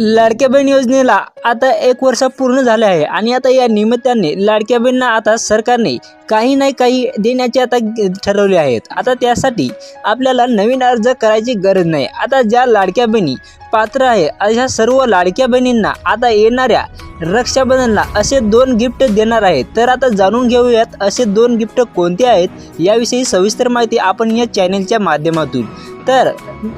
लाडक्या बहीण योजनेला आता एक वर्ष पूर्ण झाले आहे आणि आता या निमित्ताने लाडक्या बहिणींना आता सरकारने काही नाही काही देण्याचे आता ठरवले आहेत. आता त्यासाठी आपल्याला नवीन अर्ज करायची गरज नाही. आता ज्या लाडक्या बहिणी पात्र आहे अशा सर्व लाडक्या बहिणींना आता येणाऱ्या रक्षाबंधनला असे दोन गिफ्ट देणार आहेत तर आता जाणून घेऊयात असे दोन गिफ्ट कोणते आहेत याविषयी सविस्तर माहिती आपण या चॅनेलच्या माध्यमातून. तर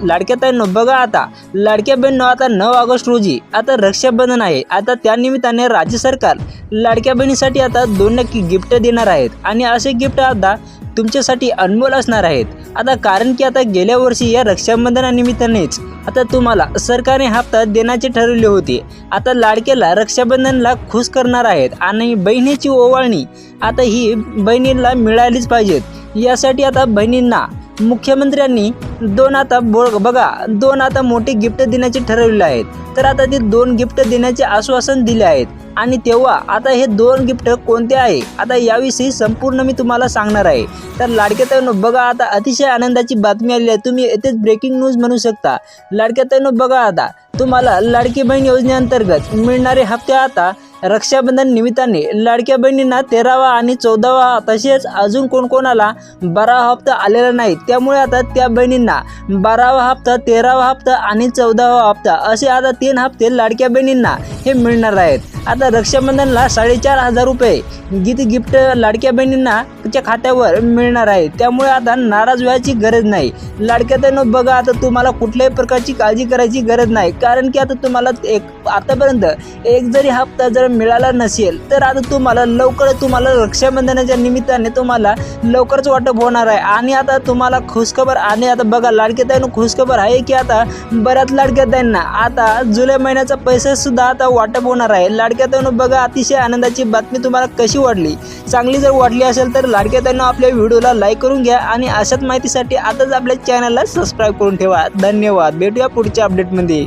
लाडक्या ताईंनो बघा आता. लाडक्या बहिणीनं आता नऊ ऑगस्ट रोजी आता रक्षाबंधन आहे. आता त्यानिमित्ताने राज्य सरकार लाडक्या बहिणीसाठी आता दोन नक्की गिफ्ट देणार आहेत. आणि असे गिफ्ट आता तुमच्यासाठी अनमोल असणार आहेत. आता कारण की आता गेल्या वर्षी या रक्षाबंधनानिमित्तानेच आता तुम्हाला सरकारने हप्ता देण्याचे ठरवले होते. आता लाडक्याला रक्षाबंधनला खुश करणार आहेत. आणि बहिणीची ओवाळणी आता ही बहिणींना मिळालीच पाहिजेत. यासाठी आता बहिणींना मुख्यमंत्र्यांनी दोन आता बोळ बघा दोन आता मोठी गिफ्ट देण्याचे ठरवले आहेत. तर आता ते दोन गिफ्ट देण्याचे आश्वासन दिले आहेत. आणि तेव्हा आता हे दोन गिफ्ट कोणते आहे? आता याविषयी संपूर्ण मी तुम्हाला सांगणार आहे. तर लाडक्यातनो बघा आता अतिशय आनंदाची बातमी आली आहे. तुम्ही येथेच ब्रेकिंग न्यूज म्हणू शकता. लाडक्यातनो बघा आता तुम्हाला लाडकी बहीण योजनेअंतर्गत मिळणारे हप्ते आता रक्षाबंधन निमित्ताने लाडक्या बहिणींना तेरावा आणि चौदावा तसेच अजून कोणकोणाला बारावा हप्ता आलेला नाही त्यामुळे आता त्या बहिणींना बारावा हप्ता तेरावा हप्ता आणि चौदावा हप्ता असे आता तीन हप्ते लाडक्या बहिणींना हे मिळणार आहेत. आता रक्षाबंधनला साडेचार हजार रुपये गीत गिफ्ट लाडक्या बहिणींनाच्या खात्यावर मिळणार आहे. त्यामुळे आता नाराज व्हायची गरज नाही. लाडक्या बघा आता तुम्हाला कुठल्याही प्रकारची काळजी करायची गरज नाही. कारण की आता तुम्हाला एक आतापर्यंत एक जरी हप्ता जर मिळाला नसेल तर आता तुम्हाला लवकर तुम्हाला रक्षाबंधनाच्या निमित्ताने तुम्हाला लवकरच वाटप होणार आहे. आणि आता तुम्हाला खुशखबर आणि आता बघा लाडक्या ताईनं खुशखबर आहे की आता बऱ्याच लाडक्या ताईंना आता जुलै महिन्याचा पैसासुद्धा आता वाटप होणार आहे. लाडक्या ताईनं बघा अतिशय आनंदाची बातमी तुम्हाला कशी वाटली? चांगली जर वाटली असेल तर लाडक्या ताईनं आपल्या व्हिडिओला लाईक करून घ्या आणि अशाच माहितीसाठी आताच आपल्या चॅनलला सबस्क्राईब करून ठेवा. धन्यवाद. भेटूया पुढच्या अपडेटमध्ये